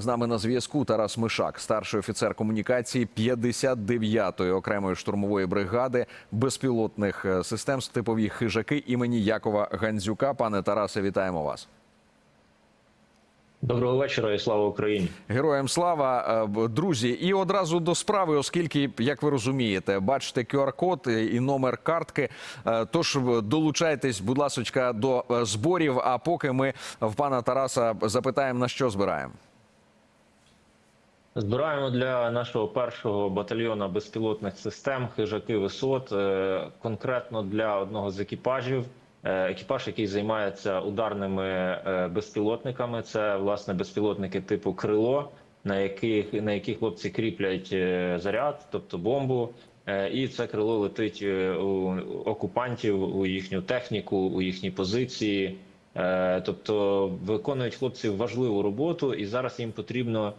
З нами на зв'язку Тарас Мишак, старший офіцер комунікації 59-ї окремої штурмової бригади безпілотних е, систем типові хижаки імені Якова Гандзюка. Пане Тарасе, вітаємо вас. Доброго вечора і слава Україні. Героям слава, Е, друзі, і одразу до справи, оскільки, як ви розумієте, бачите QR-код і номер картки. Е, Тож долучайтесь, будь ласочка, до е, зборів. А поки ми в пана Тараса запитаємо, на що збираємо. Збираємо для нашого першого батальйона безпілотних систем хижаки висот е, конкретно для одного з екіпажів. Е, Екіпаж, який займається ударними е, безпілотниками, це власне безпілотники типу крило, на яких на які хлопці кріплять заряд, тобто бомбу. І це крило летить у окупантів у їхню техніку, у їхні позиції. Тобто виконують хлопці важливу роботу, і зараз їм потрібно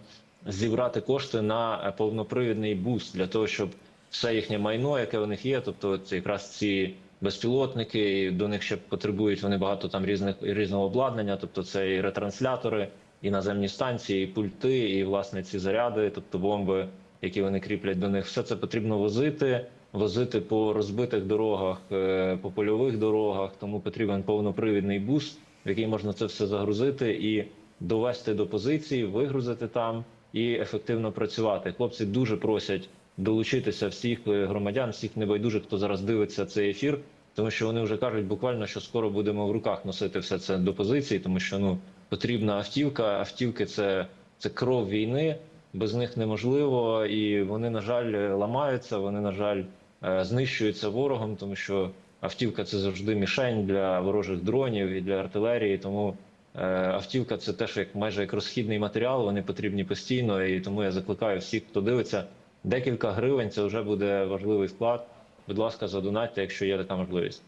зібрати кошти на е, повнопривідний буст для того, щоб все їхнє майно, яке у них є, тобто це якраз ці безпілотники, і до них ще потребують вони багато там різних різного обладнання, тобто це і ретранслятори, і наземні станції, і пульти, і власне ці заряди, тобто бомби, які вони кріплять до них. Все це потрібно возити. Возити по розбитих дорогах, е, по польових дорогах, тому потрібен повнопривідний бус, в який можна це все загрузити і довести до позиції, вигрузити там і ефективно працювати. Хлопці дуже просять долучитися всіх громадян, всіх небайдужих, хто зараз дивиться цей ефір, тому що вони вже кажуть буквально, що скоро будемо в руках носити все це до позиції, тому що ну потрібна автівка. Автівки це, це кров війни. Без них неможливо, і вони, на жаль, ламаються. Вони, на жаль, е, знищуються ворогом, тому що автівка це завжди мішень для ворожих дронів і для артилерії. Тому автівка це теж як майже як розхідний матеріал. Вони потрібні постійно. І тому я закликаю всіх, хто дивиться, декілька гривень. Це вже буде важливий вклад. Будь ласка, задонатьте, якщо є така можливість.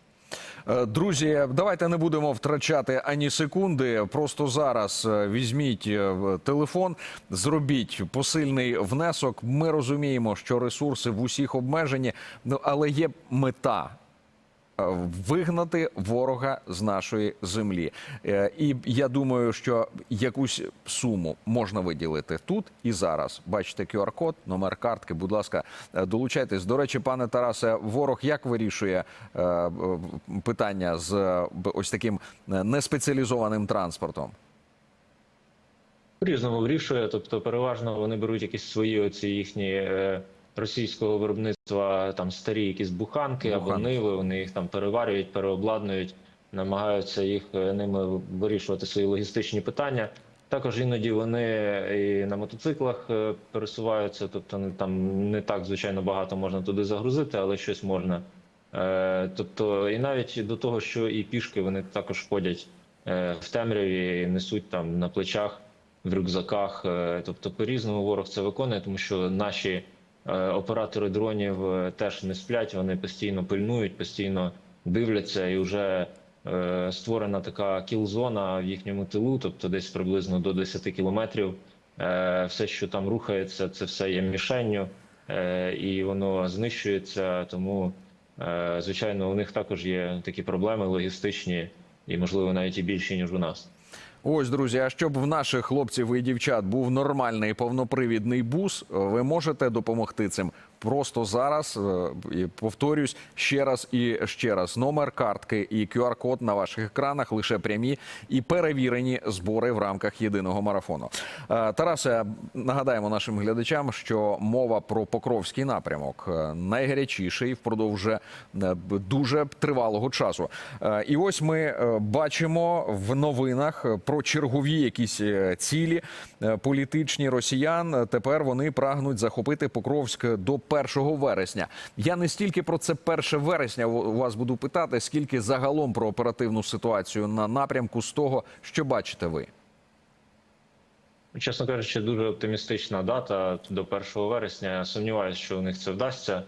Е, Друзі, давайте не будемо втрачати ані секунди. Просто зараз е, візьміть е, телефон, зробіть посильний внесок. Ми розуміємо, що ресурси в усіх обмежені, ну але є мета. Е, Вигнати ворога з нашої землі, Е, і я думаю, що якусь суму можна виділити тут і зараз. Бачите QR-код, номер картки. Будь ласка, е, долучайтесь. До речі, пане Тарасе, ворог як вирішує питання з ось таким неспеціалізованим транспортом? По-різному вирішує, тобто переважно вони беруть якісь свої оці їхні російського виробництва там старі якісь буханки, або Буханки. ниви. Вони їх там переварюють, переобладнують, намагаються їх е, ними вирішувати свої логістичні питання. Також іноді вони і на мотоциклах е, пересуваються, тобто не- там не так звичайно багато можна туди загрузити, але щось можна. Е, Тобто, і навіть до того, що і пішки вони також ходять в темряві, і несуть там на плечах в рюкзаках. Тобто, по-різному ворог це виконує, тому що наші оператори дронів е, теж не сплять, вони постійно пильнують, постійно дивляться, і вже е, створена така кіл-зона в їхньому тилу, тобто десь приблизно до 10 кілометрів. Е, Все, що там рухається, це все є мішенню, е, і воно знищується. Тому, е, звичайно, у них також є такі проблеми логістичні, і можливо навіть і більші ніж у нас. Ось, друзі, а щоб в наших хлопців і дівчат був нормальний повнопривідний бус, ви можете допомогти цим просто зараз. е, повторюсь ще раз і ще раз. Номер картки і QR-код на ваших екранах лише прямі і перевірені збори в рамках єдиного марафону. Е, Тарасе, нагадаємо нашим глядачам, що мова про Покровський напрямок е, найгарячіший впродовж дуже тривалого часу. І ось ми бачимо в новинах про чергові якісь цілі політичні росіян. Тепер вони прагнуть захопити Покровськ до 1 вересня. Я не стільки про це 1 вересня у вас буду питати, скільки загалом про оперативну ситуацію на напрямку з того, що бачите ви. Чесно кажучи, дуже оптимістична дата до 1 вересня. Я Сумніваюся, що у них це вдасться.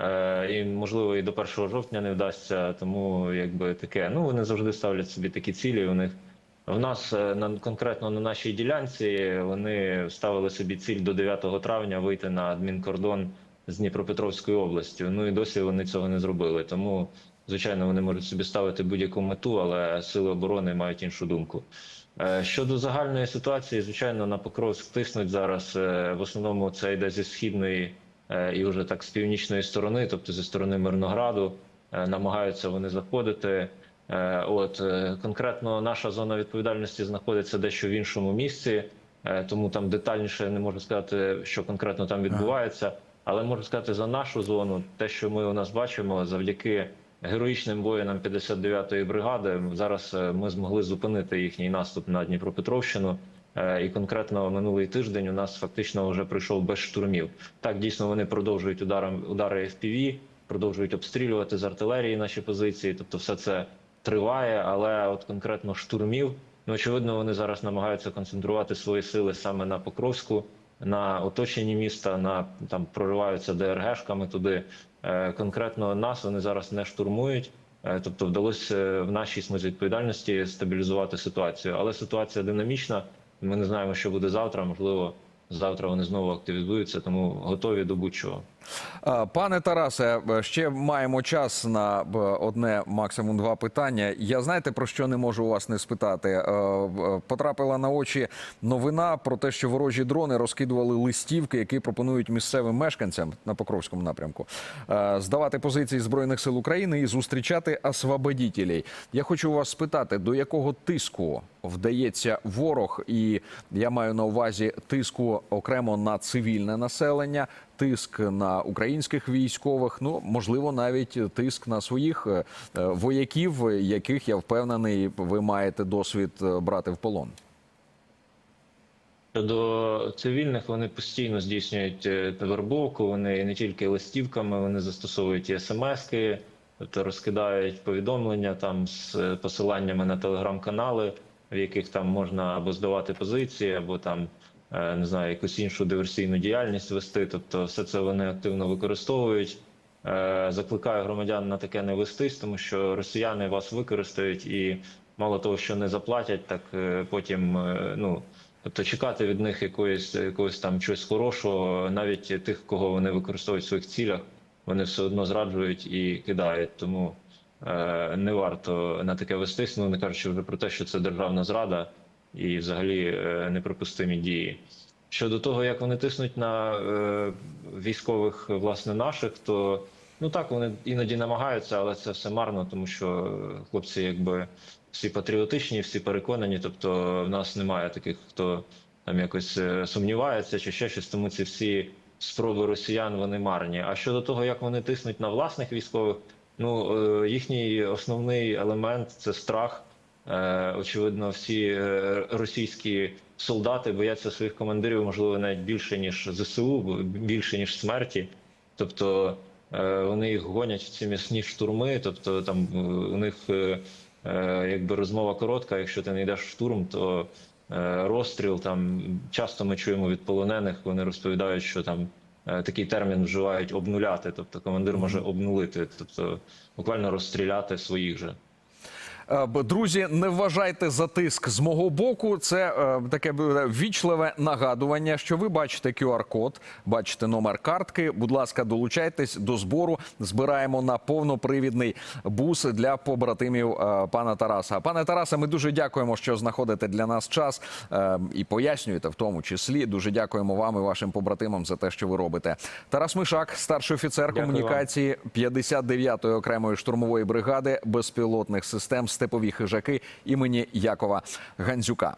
Е, І можливо і до 1 жовтня не вдасться. Тому якби таке. Ну вони завжди ставлять собі такі цілі. У них в нас е, на конкретно на нашій ділянці вони ставили собі ціль до 9 травня вийти на адмінкордон з Дніпропетровською областю. Ну і досі вони цього не зробили. Тому звичайно вони можуть собі ставити будь-яку мету, але сили оборони мають іншу думку. Е, Щодо загальної ситуації, звичайно, на Покровськ тиснуть зараз. е, В основному це йде зі східної е, і вже так з північної сторони, тобто зі сторони Мирнограду. Намагаються вони заходити. От конкретно наша зона відповідальності знаходиться дещо в іншому місці, тому там детальніше не можу сказати, що конкретно там відбувається. Але можу сказати за нашу зону, те, що ми у нас бачимо, завдяки героїчним воїнам 59-ї бригади, зараз е, ми змогли зупинити їхній наступ на Дніпропетровщину. Е, І конкретно минулий тиждень у нас фактично вже пройшов без штурмів. Так дійсно вони продовжують ударом удари FPV, продовжують обстрілювати з артилерії наші позиції. Тобто, все це триває, але от конкретно штурмів, ну очевидно, вони зараз намагаються концентрувати свої сили саме на Покровську, на оточенні міста, на там прориваються ДРГшками туди. Е, Конкретно нас вони зараз не штурмують. Е, Тобто вдалося е, в нашій смузі відповідальності стабілізувати ситуацію. Але ситуація динамічна. Ми не знаємо, що буде завтра. Можливо, завтра вони знову активізуються, тому готові до будь-чого. А, Пане Тарасе, е, ще маємо час на одне, максимум два питання. Я знаєте про що не можу вас не спитати? Е, е, Потрапила на очі новина про те, що ворожі дрони розкидували листівки, які пропонують місцевим мешканцям на Покровському напрямку е, здавати позиції збройних сил України і зустрічати освободітелей. Я хочу вас спитати, до якого тиску вдається ворог, і я маю на увазі тиску окремо на цивільне населення, тиск на українських військових, ну можливо, навіть тиск на своїх е, вояків, яких я впевнений, ви маєте досвід е, брати в полон. Щодо цивільних, вони постійно здійснюють е, вербовку. Вони не тільки листівками, вони застосовують і смски, тобто розкидають повідомлення там з посиланнями на телеграм-канали, в яких там можна або здавати позиції, або там не знаю, якусь іншу диверсійну діяльність вести. Тобто, все це вони активно використовують. Е, Закликаю громадян на таке не вестись, тому що росіяни вас використають і мало того, що не заплатять, так е, потім е, ну. Тобто чекати від них якоїсь якогось там чогось хорошого, навіть тих, кого вони використовують в своїх цілях, вони все одно зраджують і кидають. Тому е, не варто на таке вестись, ну не кажучи вже про те, що це державна зрада і взагалі е, неприпустимі дії. Щодо того, як вони тиснуть на е, військових власне наших, то ну так вони іноді намагаються, але це все марно, тому що е, хлопці, якби всі патріотичні, всі переконані. Тобто, в нас немає таких, хто там якось сумнівається чи ще щось. Тому ці всі спроби росіян вони марні. А щодо того, як вони тиснуть на власних військових, ну їхній основний елемент це страх. Е, Очевидно, всі е, російські солдати бояться своїх командирів, можливо, навіть більше ніж ЗСУ, більше ніж смерті. Тобто е, вони їх гонять в ці м'ясні штурми. Тобто, там у них якби розмова коротка. Якщо ти не йдеш в штурм, то розстріл там часто ми чуємо від полонених. Вони розповідають, що там такий термін вживають обнуляти. Тобто командир може обнулити, тобто буквально розстріляти своїх же. Е, Друзі, не вважайте за тиск з мого боку. Це е, таке буде ввічливе нагадування, що ви бачите QR-код, бачите номер картки. Будь ласка, долучайтесь до збору. Збираємо на повнопривідний бус для побратимів е, пана Тараса. Пане Тарасе, ми дуже дякуємо, що знаходите для нас час і пояснюєте в тому числі. Дуже дякуємо вам і вашим побратимам за те, що ви робите. Тарас Мишак, старший офіцер Дякую комунікації 59-ї окремої штурмової бригади безпілотних систем степові хижаки імені Якова Гандзюка.